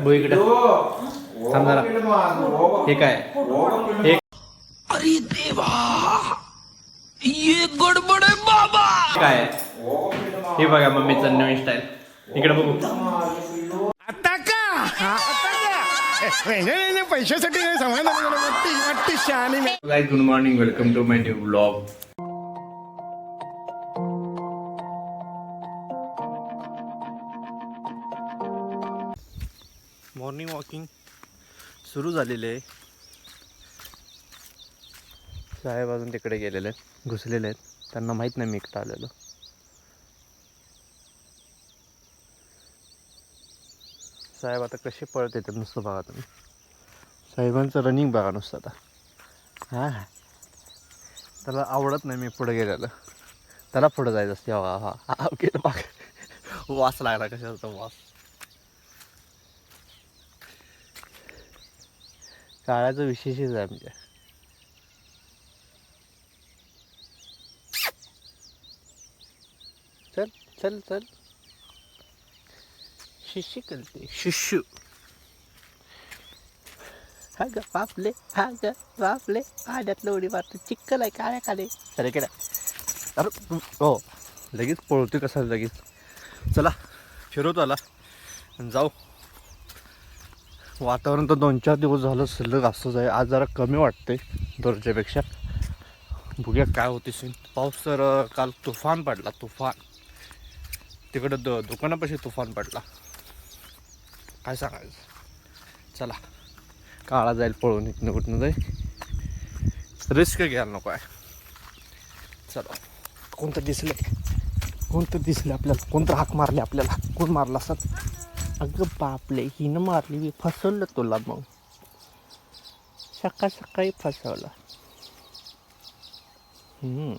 बघ इकडं. हे काय ओग पिढ हे काय आहे? ओग पिढ माझं, हे बघा मम्मीचं नवीन स्टाईल इकडे बघू. आता का हा, आता का नाही नाही नाही, पैशासाठी नाही good morning welcome to my new blog morning walking सुरू झालेले आहे. साहेब अजून तिकडे गेलेले आहेत घुसलेले आहेत. त्यांना माहीत नाही मी इकडं आलेलो. साहेब आता कसे पळत येतात नुसतं बघा तुम्ही. साहेबांचं रनिंग बघा नुसतं आता. हां हां. त्याला आवडत नाही मी पुढे गेलेलं. त्याला पुढे जायचं असते. हा हा. हा गेलं वास लागला कशाचा वास. काळाचं विशेषच आहे म्हणजे चल चल चल. शिष्य करते. शिष्य हा ग बापले हा ग बापले. पाण्यातलं उडी मारतो. चिक्कल आहे काय खाली अरे केला अरे हो. लगेच पळतोय कसा लगेच. चला फिरवतो आला. जाऊ. वातावरण तर दोन चार दिवस झालं सलग असंच आहे. आज जरा कमी वाटते दरजेपेक्षा बघूया काय होते सीन पाऊस तर काल तुफान पडला तुफान. तिकडं द दुकानापाशी तुफान पडला. काय सांगायचं? चला काळा जाईल पळून इथनं कुठनं जाईल. रिस्क घ्यायला नको आहे. चला. कोणतं दिसलं कोणतं दिसलं आपल्याला? कोणतं हाक मारले आपल्याला? कोण मारला असत अगं बापले हिनं मारली मी फसवलं तुला मग. सकाळ सकाळी फसवलं. छन्नी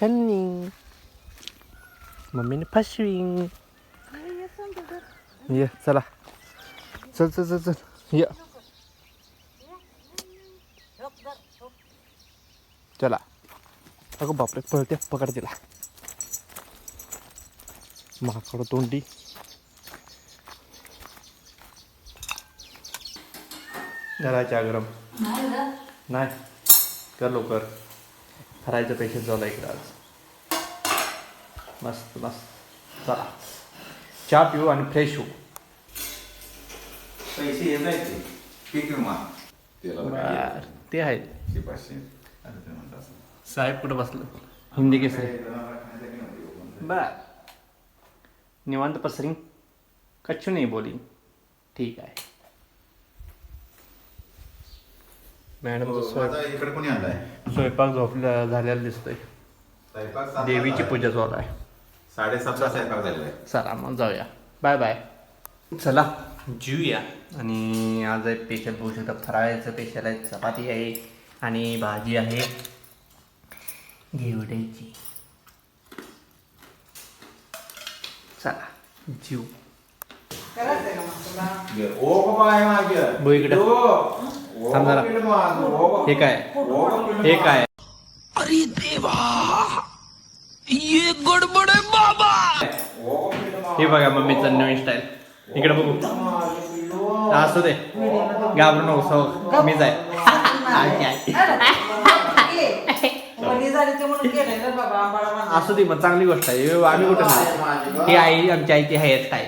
चन्नी. मम्मीने फसवी. ये चला. चल चल चल चल. ये. चला. अगं बापरे पळते पकड तिला. माकड तोंडी. घराच्या गरम नाही कर लवकर. हरायचं पेशंट झालं इकडं आज. मस्त मस्त. चला. चहा पिऊ आणि फ्रेश होऊ. पैसे येत आहेत बर ते आहे? ते पाचशे. असं ते म्हणतात. असं. साहेब कुठं बसलं? हिंदी केसरी. बर. निवांत पसरी कच्चू नाही बोली। ठीक आहे। मॅडम हो, माझा इकडे कोणी आलाय? स्वयंपाक झोपला झालेला दिसतोय. स्वयंपाक देवीची पूजा चालू आहे. साडेसातला स्वयंपाक झालेला आहे. चला मग जाऊया. Bye bye. चला. जेऊया. आणि आज आहे स्पेशल बघू शकता फराळाचं स्पेशल आहे चपाती आहे आणि भाजी आहे घेवड्याची. चला. जीव. बघ इकडं. पिढ माझं, ओग- हे काय? ओग पिढ हे काय? ओग पिढ माझं, हे बघा मम्मीचं नवीन स्टाईल इकडे बघू. असू दे. घाबरू नको सो जाय असू दे मग चांगली गोष्ट आहे. हे आम्ही कुठं नाही. ही आई आमची आई ती हेअरस्टाईल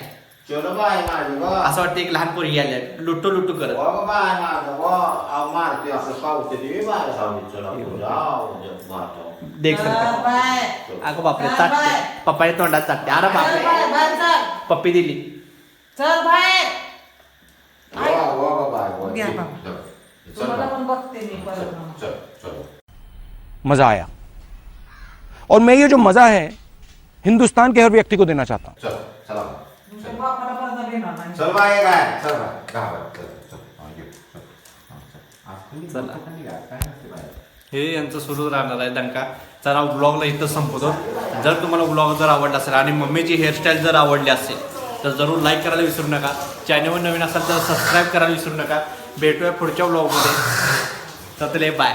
चलो बाय माझं ग. असं वाटतं एक लहान पोरगी आल्या लुटू लुटू करत. ओग बाय माझं ग. अहो, मारते असं पावते ते. बाय सावली. चला. देख सकता अगं बापरे चाटते. पप्पाच्या तोंडात चाटते. अरे बापरे. पप्पी दिली. चल बाहेर चल, तुम्हाला पण बघते मी परत. चल, चल. मज़ा आया. और मैं ये जो मज़ा है हिंदुस्तान के हर व्यक्ति को देना चाहता हूँ। हा. हा. हे यांचं सुरू राहणार आहे दंका। चला ब्लॉगला इथं संपवतो. जर तुम्हाला ब्लॉग जर आवडला असेल आणि मम्मीची हेअरस्टाईल जर आवडली असेल तर जरूर लाईक करायला विसरू नका. चॅनलवर नवीन असाल तर सबस्क्राईब करायला विसरू नका. भेटूया पुढच्या ब्लॉगमध्ये तर बाय